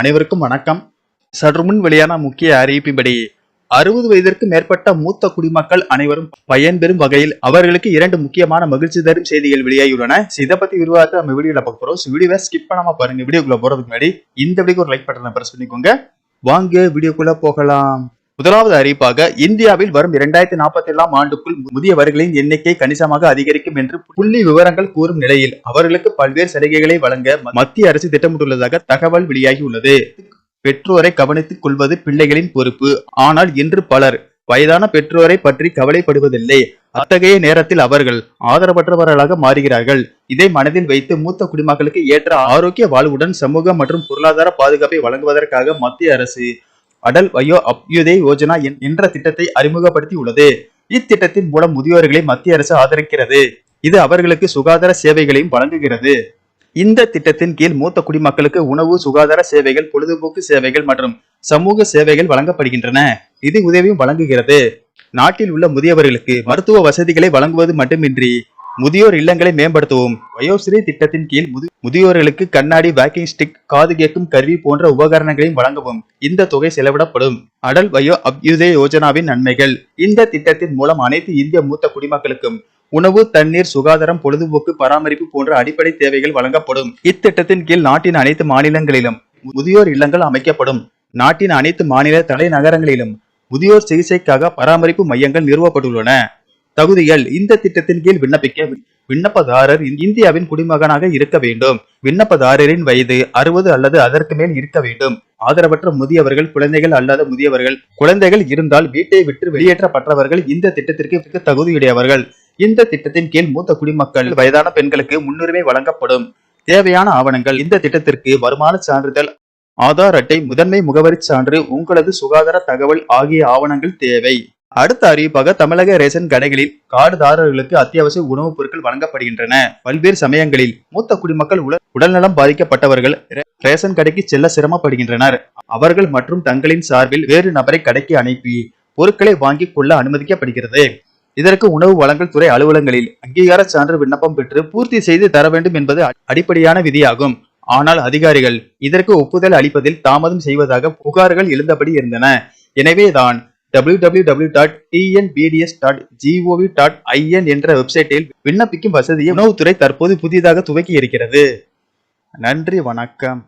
அனைவருக்கும் வணக்கம். சற்று முன் வெளியான முக்கிய அறிவிப்பின்படி அறுபது வயதிற்கு மேற்பட்ட மூத்த குடிமக்கள் அனைவரும் பயன்பெறும் வகையில் அவர்களுக்கு இரண்டு முக்கியமான மகிழ்ச்சி தரும் செய்திகள் வெளியாகியுள்ளன. இதை பத்தி விரிவாக நம்ம வீடியோல பார்க்க போறோம். வீடியோவை ஸ்கிப் பண்ணாம பாருங்க. வீடியோக்குள்ள போறதுக்கு முன்னாடி இந்த வீடியோக்கு ஒரு லைக் பட்டனை பிரஸ் பண்ணிக்கோங்க. வாங்க வீடியோக்குள்ள போகலாம். முதலாவது அறிவிப்பாக இந்தியாவில் வரும் இரண்டாயிரத்தி நாற்பத்தி ஏழாம் ஆண்டுக்குள் முதியவர்களின் எண்ணிக்கை கணிசமாக அதிகரிக்கும் என்று புள்ளி விவரங்கள் கூறும் நிலையில் அவர்களுக்கு பல்வேறு சலுகைகளை வழங்க மத்திய அரசு திட்டமிட்டுள்ளதாக தகவல் வெளியாகியுள்ளது. பெற்றோரை கவனித்துக் கொள்வது பிள்ளைகளின் பொறுப்பு. ஆனால் இன்று பலர் வயதான பெற்றோரை பற்றி கவலைப்படுவதில்லை. அத்தகைய நேரத்தில் அவர்கள் ஆதரவற்றவர்களாக மாறுகிறார்கள். இதை மனதில் வைத்து மூத்த குடிமக்களுக்கு ஏற்ற ஆரோக்கிய வாழ்வுடன் சமூக மற்றும் பொருளாதார பாதுகாப்பை வழங்குவதற்காக மத்திய அரசு அடல் வயோ அப்யுதய யோஜனா என்ற திட்டத்தை அறிமுகப்படுத்தி உள்ளது இத்திட்டத்தின் மூலம் முதியோர்களை மத்திய அரசு ஆதரிக்கிறது. இது அவர்களுக்கு சுகாதார சேவைகளையும் வழங்குகிறது. இந்த திட்டத்தின் கீழ் மூத்த குடிமக்களுக்கு உணவு சுகாதார சேவைகள் பொழுதுபோக்கு சேவைகள் மற்றும் சமூக சேவைகள் வழங்கப்படுகின்றன. இது உதவியும் வழங்குகிறது. நாட்டில் உள்ள முதியவர்களுக்கு மருத்துவ வசதிகளை வழங்குவது மட்டுமின்றி முதியோர் இல்லங்களை மேம்படுத்தவும். வயோஸ்ரீ திட்டத்தின் கீழ் முது முதியோர்களுக்கு கண்ணாடி வாக்கிங் ஸ்டிக் காது கேட்கும் கருவி போன்ற உபகரணங்களையும் வழங்கவும். இந்த தொகை செலவிடப்படும். அடல் வயோ அப்யுதய யோஜனாவின் நன்மைகள். இந்த திட்டத்தின் மூலம் அனைத்து இந்திய மூத்த குடிமக்களுக்கும் உணவு தண்ணீர் சுகாதாரம் பொழுதுபோக்கு பராமரிப்பு போன்ற அடிப்படை தேவைகள் வழங்கப்படும். இத்திட்டத்தின் கீழ் நாட்டின் அனைத்து மாநிலங்களிலும் முதியோர் இல்லங்கள் அமைக்கப்படும். நாட்டின் அனைத்து மாநில தலைநகரங்களிலும் முதியோர் சிகிச்சைக்காக பராமரிப்பு மையங்கள் நிறுவப்பட்டுள்ளன. தகுதிகள் இந்த திட்டத்தின் கீழ் விண்ணப்பிக்க விண்ணப்பதாரர் இந்தியாவின் குடிமகனாக இருக்க வேண்டும். விண்ணப்பதாரரின் வயது அறுபது அல்லது அதற்கு மேல் இருக்க வேண்டும். ஆதரவற்ற முதியவர்கள் குழந்தைகள் அல்லாத முதியவர்கள் குழந்தைகள் இருந்தால் வீட்டை விட்டு வெளியேற்றப்பட்டவர்கள் இந்த திட்டத்திற்கு தகுதியுடையவர்கள். இந்த திட்டத்தின் கீழ் மூத்த குடிமக்கள் வயதான பெண்களுக்கு முன்னுரிமை வழங்கப்படும். தேவையான ஆவணங்கள் இந்த திட்டத்திற்கு வருமான சான்றிதழ் ஆதார் அட்டை முதன்மை முகவரி சான்று உங்களது சுகாதார தகவல் ஆகிய ஆவணங்கள் தேவை. அடுத்த அறிவிப்பாக தமிழக ரேஷன் கடைகளில் கார்டுதாரர்களுக்கு அத்தியாவசிய உணவுப் பொருட்கள் வழங்கப்படுகின்றன. பல்வேறு சமயங்களில் மூத்த குடிமக்கள் உடல் உடல்நலம் பாதிக்கப்பட்டவர்கள் ரேஷன் கடைக்கு செல்ல சிரமப்படுகின்றனர். அவர்கள் மற்றும் தங்களின் சார்பில் வேறு நபரை கடைக்கு அனுப்பி பொருட்களை வாங்கிக் கொள்ள அனுமதிக்கப்படுகிறது. இதற்கு உணவு வழங்கல் துறை அலுவலகங்களில் அங்கீகார சான்று விண்ணப்பம் பெற்று பூர்த்தி செய்து தர வேண்டும் என்பது அடிப்படையான விதியாகும். ஆனால் அதிகாரிகள் இதற்கு ஒப்புதல் அளிப்பதில் தாமதம் செய்வதாக புகார்கள் எழுந்தபடி இருந்தன. எனவேதான் W dot TNPDS dot GOV dot IN என்ற வெப்சைட்டில் விண்ணப்பிக்கும் வசதியை உணவுத்துறை தற்போது புதிதாக துவக்கி இருக்கிறது நன்றி வணக்கம்.